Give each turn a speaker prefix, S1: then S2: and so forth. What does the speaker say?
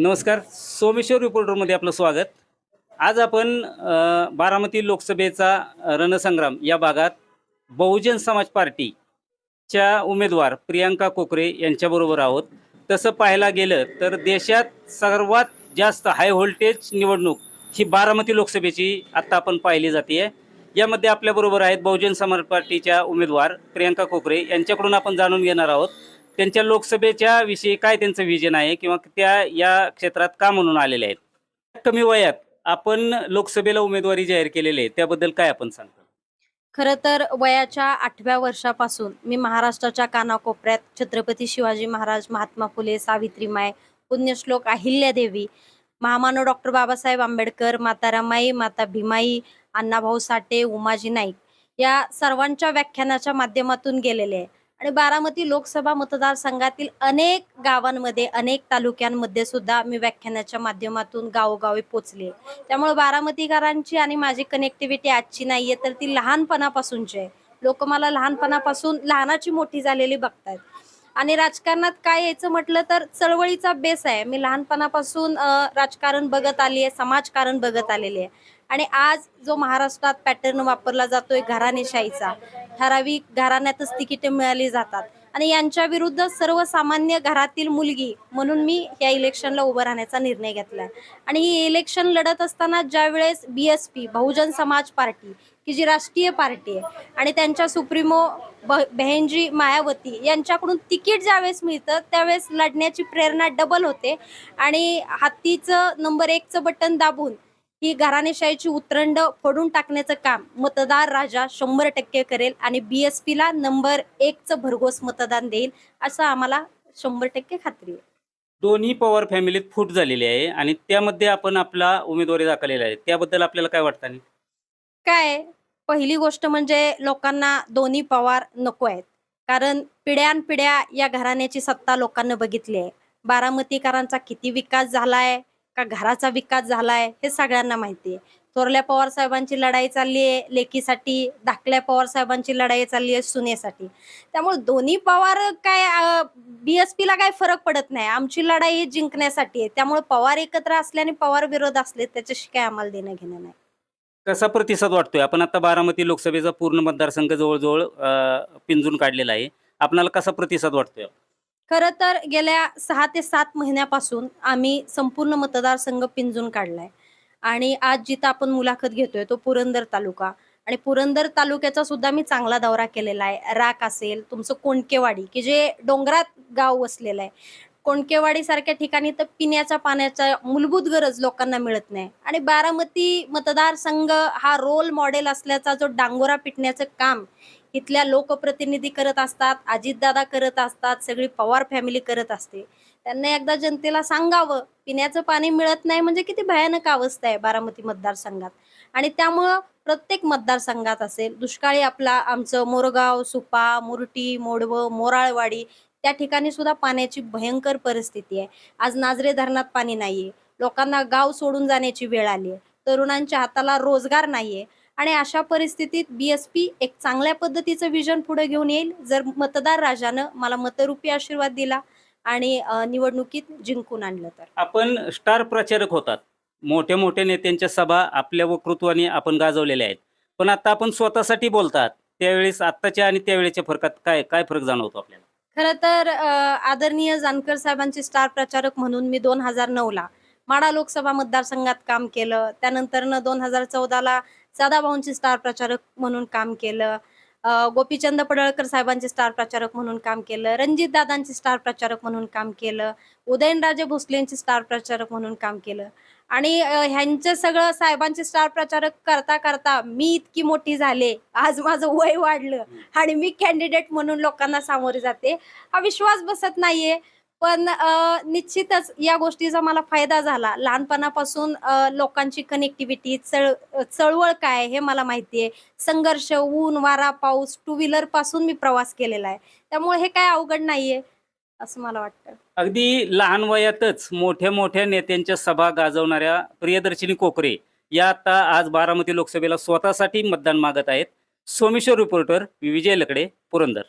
S1: नमस्कार सोमेश्वर रिपोर्टरमध्ये आपलं स्वागत. आज आपण बारामती लोकसभेचा रणसंग्राम या भागात बहुजन समाज पार्टीच्या उमेदवार प्रियांका कोकरे यांच्याबरोबर आहोत. तसं पाहायला गेलं तर देशात सर्वात जास्त हाय व्होल्टेज निवडणूक ही बारामती लोकसभेची आत्ता आपण पाहिली जाते यामध्ये आपल्याबरोबर आहेत बहुजन समाज पार्टीच्या उमेदवार प्रियांका कोकरे. यांच्याकडून आपण जाणून घेणार आहोत. त्यांच्या लोकसभेच्या विषयी काय त्यांचं विजन आहे किंवा त्या या क्षेत्रात का म्हणून आलेले आहेत? कमी वयात आपण लोकसभेला उमेदवारी जाहीर केलेली आहे त्याबद्दल काय आपण सांगतो?
S2: खरं तर वयाच्या आठव्या वर्षापासून मी महाराष्ट्राच्या कानाकोपऱ्यात छत्रपती शिवाजी महाराज महात्मा फुले सावित्रीमाय पुण्यश्लोक अहिल्यादेवी महामानव डॉक्टर बाबासाहेब आंबेडकर माता रमाई माता भीमाई अण्णाभाऊ साठे उमाजी नाईक या सर्वांच्या व्याख्यानाच्या माध्यमातून गेलेले आहे. आणि बारामती लोकसभा मतदारसंघातील अनेक गावांमध्ये अनेक तालुक्यांमध्ये सुद्धा मी व्याख्यानाच्या माध्यमातून गावोगावी पोचले त्यामुळे बारामतीकरांची आणि माझी कनेक्टिव्हिटी आजची नाहीये तर ती लहानपणापासूनची आहे. लोक मला लहानपणापासून लहानाची मोठी झालेली बघतायत. आणि राजकारणात काय यायचं म्हटलं तर चळवळीचा बेस आहे. मी लहानपणापासून राजकारण बघत आली आहे समाजकारण बघत आलेली आहे. आणि आज जो महाराष्ट्रात पॅटर्न वापरला जातोय घराणेशाहीचा ठराविक घराण्यातच तिकीटे मिळाली जातात. आणि यांच्या विरुद्ध सर्वसामान्य घरातील मुलगी म्हणून मी या इलेक्शनला उभं राहण्याचा निर्णय घेतला आणि ही इलेक्शन लढत असताना ज्यावेळेस बी S P Bahujan Samaj party की जी राष्ट्रीय पार्टी आहे आणि त्यांच्या सुप्रीमो ब बहेनजी मायावती यांच्याकडून तिकीट ज्यावेळेस मिळतं त्यावेळेस लढण्याची प्रेरणा डबल होते. आणि हत्तीचं नंबर एकचं बटन दाबून ही घराणेशाहीची उतरंड फोडून टाकण्याचं काम मतदार राजा शंभर टक्के करेल आणि बी एस पीला नंबर एकचं भरघोस मतदान देईल असं आम्हाला शंभर टक्के खात्री आहे.
S1: दोन्ही पवार फॅमिलीत फूट झालेली आहे आणि त्यामध्ये आपण आपला उमेदवारी दाखवलेला आहे. त्याबद्दल आपल्याला काय वाटतं आणि?
S2: काय? पहिली गोष्ट म्हणजे लोकांना दोन्ही पवार नको आहेत. कारण पिढ्यानपिढ्या या घराण्याची सत्ता लोकांना बघितली आहे. बारामतीकरांचा किती विकास झालाय? का घराचा विकास झालाय हे सगळ्यांना माहिती आहे. थोरल्या पवार साहेबांची लढाई चालली आहे लेकीसाठी धाकल्या पवार साहेबांची लढाई चालली आहे सुनेसाठी. त्यामुळे दोन्ही पवार काय बीएसपी ला काय फरक पडत नाही. आमची लढाई जिंकण्यासाठी आहे. त्यामुळे पवार एकत्र असल्याने पवार विरोध असले त्याच्याशी काय आम्हाला देणं घेणं नाही.
S1: कसा प्रतिसाद वाटतोय? आपण आता बारामती लोकसभेचा पूर्ण मतदारसंघ जवळजवळ पिंजून काढलेला आहे. आपणाला कसा प्रतिसाद वाटतोय?
S2: खरं तर गेल्या सहा ते सात महिन्यापासून आम्ही संपूर्ण मतदारसंघ पिंजून काढलाय. आणि आज जिथं आपण मुलाखत घेतोय तो पुरंदर तालुका. आणि पुरंदर तालुक्याचा सुद्धा मी चांगला दौरा केलेला आहे. राक असेल तुमचं कोंडकेवाडी की जे डोंगरात गाव वसलेलं आहे. कोणकेवाडी सारख्या ठिकाणी तर पिण्याच्या पाण्याच्या मूलभूत गरज लोकांना मिळत नाही. आणि बारामती मतदारसंघ हा रोल मॉडेल असल्याचा जो डांगोरा पिटण्याचं काम इथल्या लोकप्रतिनिधी करत असतात अजितदादा करत असतात सगळी पवार फॅमिली करत असते. त्यांना एकदा जनतेला सांगावं पिण्याचं पाणी मिळत नाही म्हणजे किती भयानक अवस्था आहे बारामती मतदारसंघात. आणि त्यामुळं प्रत्येक मतदारसंघात असेल दुष्काळी आपला आमचं मोरगाव सुपा मुरटी मोडवं मोराळवाडी त्या ठिकाणी सुद्धा पाण्याची भयंकर परिस्थिती आहे. आज नाजरे धरणात पाणी नाहीये. लोकांना गाव सोडून जाण्याची वेळ आली आहे तरुणांच्या हाताला रोजगार नाहीये. आणि अशा परिस्थितीत बीएसपी एक चांगल्या पद्धतीचं विजन पुढे घेऊन येईल. जर मतदार राजानं मला मतरूपी आशीर्वाद दिला आणि निवडणुकीत जिंकून आणलं तर.
S1: आपण स्टार प्रचारक होतात. मोठ्या मोठ्या नेत्यांच्या सभा आपल्या वक्तृत्वाने आपण गाजवलेल्या आहेत. पण आता आपण स्वतःसाठी बोलतात. त्यावेळेस आत्ताच्या आणि त्यावेळेच्या फरकात काय काय फरक जाणवतो आपल्याला?
S2: खरं तर आदरणीय जानकर साहेबांचे स्टार प्रचारक म्हणून मी दोन हजार नऊला माडा लोकसभा मतदारसंघात काम केलं. त्यानंतरनं दोन हजार चौदाला सदाभाऊंचे स्टार प्रचारक म्हणून काम केलं. गोपीचंद पडळकर साहेबांचे स्टार प्रचारक म्हणून काम केलं. रणजित दादांचे स्टार प्रचारक म्हणून काम केलं. उदयनराजे भोसलेंचे स्टार प्रचारक म्हणून काम केलं. आणि ह्यांचं सगळं साहेबांचे स्टार प्रचारक करता करता मी इतकी मोठी झाले. आज माझं वय वाढलं आणि मी कॅन्डिडेट म्हणून लोकांना सामोरे जाते. हा विश्वास बसत नाहीये. पण निश्चितच या गोष्टीचा मला फायदा झाला. लहानपणापासून लोकांची कनेक्टिव्हिटी चळ चळवळ काय हे मला माहिती आहे संघर्ष ऊन वारा पाऊस टू व्हीलरपासून मी प्रवास केलेला आहे. त्यामुळे हे काय अवघड नाहीये. असं मला वाटतं.
S1: अगदी लहान वयातच मोठ्या मोठ्या नेत्यांच्या सभा गाजवणाऱ्या प्रियदर्शिनी कोकरे या आता आज बारामती लोकसभेला स्वतःसाठी मतदान मागत आहेत. सोमेश्वर रिपोर्टर विजय लकडे पुरंदर.